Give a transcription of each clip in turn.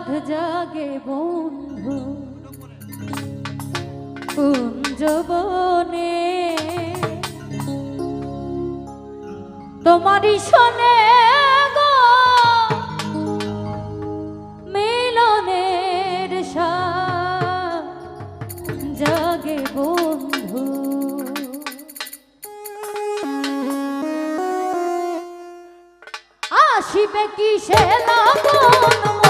সাধ জাগে বন্ধু। কুঞ্জবনে তোমারই শোনে মিলনের জাগে বন্ধু। আসিবে কি সে লাগন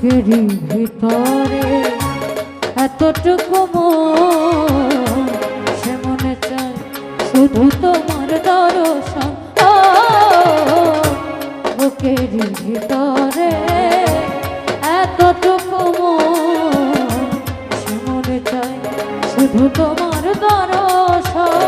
বুকের ভিতরে এতটুকু সে মনে চায় শুধু তোমার দর্শন। বুকের ভিতরে এতটুকু সে মনে চায় শুধু তোমার দর্শন।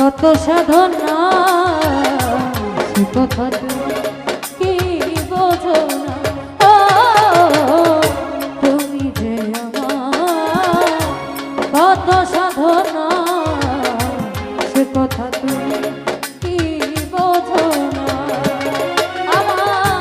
কত সাধনা, সে কথা কি বোঝো তুমি যে আমার কত সাধনা, সে কথা তুমি কি বোঝো না। আমার